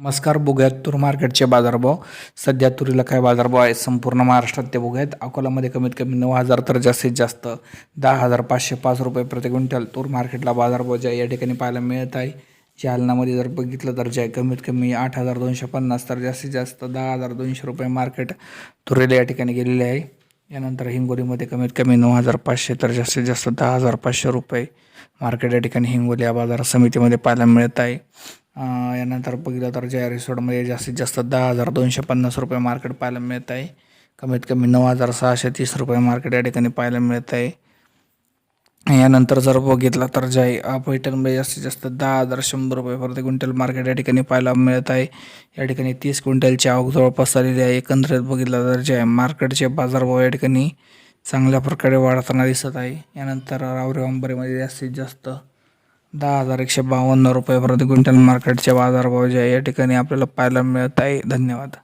नमस्कार बघूयात तूर मार्केटचे बाजारभाव. सध्या तुरीला काय बाजारभाव आहे? संपूर्ण महाराष्ट्रात ते बघूयात. अकोल्यामध्ये कमीत कमी नऊ हजार तर जास्तीत जास्त दहा हजार पाचशे पाच रुपये प्रति क्विंटल तूर मार्केटला बाजारभाव जे या ठिकाणी पाहायला मिळत आहे. जालनामध्ये जर बघितलं तर जे कमीत कमी आठ हजार दोनशे पन्नास तर जास्तीत जास्त दहा हजार दोनशे रुपये मार्केट तुरीला या ठिकाणी गेलेले आहे. यानंतर हिंगोलीमध्ये कमीत कमी नऊ हजार पाचशे तर जास्तीत जास्त दहा हजार पाचशे रुपये मार्केट या ठिकाणी हिंगोली या बाजार समितीमध्ये पाहायला मिळत आहे. यानंतर बघितलं तर ज्या रिसोर्टमध्ये जास्तीत जास्त दहा हजार दोनशे पन्नास रुपये मार्केट पाहायला मिळत आहे कमीत कमी नऊ हजार सहाशे तीस रुपये मार्केट या ठिकाणी पाहायला मिळत आहे यानंतर जर बघितलं तर ज्या पैठणमध्ये जास्तीत जास्त दहा हजार शंभर रुपये प्रति क्विंटल मार्केट या ठिकाणी पाहायला मिळत आहे या ठिकाणी तीस क्विंटलची आवक जवळपास झालेली आहे. एकंदरीत बघितलं तर जे आहे मार्केटचे बाजारभाव या ठिकाणी चांगल्या प्रकारे वाढताना दिसत आहे. यानंतर रावरी अंबरीमध्ये जास्तीत जास्त दहा हजार एकशे बावन्न रुपये प्रति क्विंटल मार्केटचे बाजारभाव जे आहे या ठिकाणी आपल्याला पाहायला मिळत आहे. धन्यवाद.